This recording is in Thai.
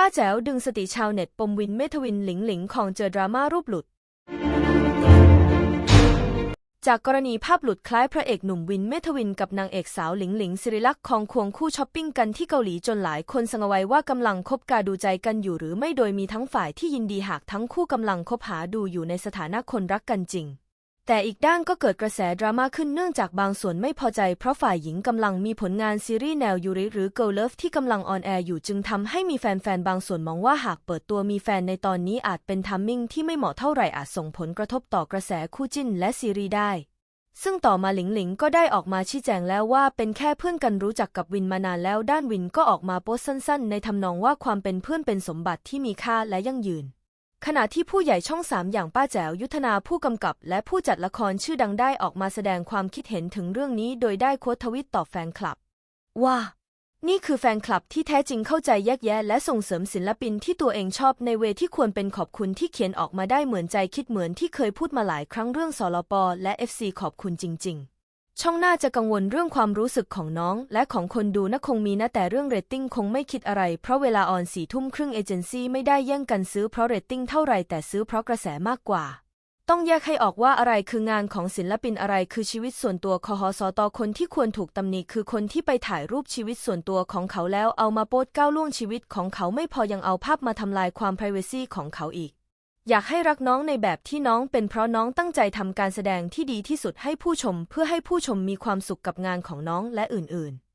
ป้าแจ๋วดึงสติชาวเน็ตปมวินเมทวินหลิงหลิงของเจอดราม่ารูปหลุด จากกรณีภาพหลุดคล้ายพระเอกหนุ่มวินเมทวินกับนางเอกสาวหลิงหลิงสิริลักษณ์ของควงคู่ช้อปปิ้งกันที่เกาหลีจนหลายคนสังเวยว่ากำลังคบกาดูใจกันอยู่หรือไม่โดยมีทั้งฝ่ายที่ยินดีหากทั้งคู่กำลังคบหาดูอยู่ในสถานะคนรักกันจริง แต่อีกด้านก็เกิดกระแสดราม่าขึ้นเนื่องจากบางส่วนไม่พอใจ เพราะฝ่ายหญิงกำลังมีผลงานซีรีส์แนวยูริหรือ Girl Love ที่กำลังออนแอร์อยู่จึงทำให้มีแฟนๆ บางส่วนมองว่าหากเปิดตัวมีแฟนในตอนนี้อาจเป็นทัมมิ่งที่ไม่เหมาะเท่าไหร่อาจส่งผลกระทบต่อกระแสคู่จิ้นและซีรีส์ได้ ซึ่งต่อมาหลิงหลิงก็ได้ออกมาชี้แจงแล้วว่าเป็นแค่เพื่อนกันรู้จักกับวินมานานแล้วด้านวินก็ออกมาโพสต์สั้น ๆ ในทำนองว่าความเป็นเพื่อนเป็นสมบัติที่มีค่าและยั่งยืน ขณะที่ผู้ใหญ่ช่องสามอย่างป้าแจ๋วยุทธนาผู้กำกับ และผู้จัดละครชื่อดังได้ออกมาแสดงความคิดเห็นถึงเรื่องนี้โดยได้โค้ดทวิตตอบแฟนคลับ ว่า นี่คือแฟนคลับที่แท้จริงเข้าใจแยกแยะ และส่งเสริมศิลปินที่ตัวเองชอบในเวที่ควรเป็นขอบคุณที่เขียนออกมาได้เหมือนใจคิดเหมือนที่เคยพูดมาหลายครั้งเรื่องสลปและ FC ขอบคุณจริง ๆ ช่องหน่าจะกังวลเรื่องความรู้สึกของน้อง และของคนดูนะคงมีนะแต่เรื่องเรตติ้งคงไม่คิดอะไร เพราะเวลาออนสี่ทุ่มครึ่งเอเจนซี่ไม่ได้แย่งกันซื้อเพราะเรตติ้งเท่าไรแต่ซื้อเพราะกระแสมากกว่า ต้องแยกให้ออกว่าอะไรคืองานของศิลปินอะไรคือชีวิตส่วนตัวคอหสตอคนที่ควรถูกตำหนิคือคนที่ไปถ่ายรูปชีวิตส่วนตัวของเขาแล้วเอามาโพสก้าวล่วงชีวิตของเขาไม่พอยังเอาภาพมาทำลายความ p r i เวซีของเขาอีก อยากให้รักน้องในแบบที่น้องเป็นเพราะน้องตั้งใจทำการแสดงที่ดีที่สุดให้ผู้ชมเพื่อให้ผู้ชมมีความสุขกับงานของน้องและอื่นๆ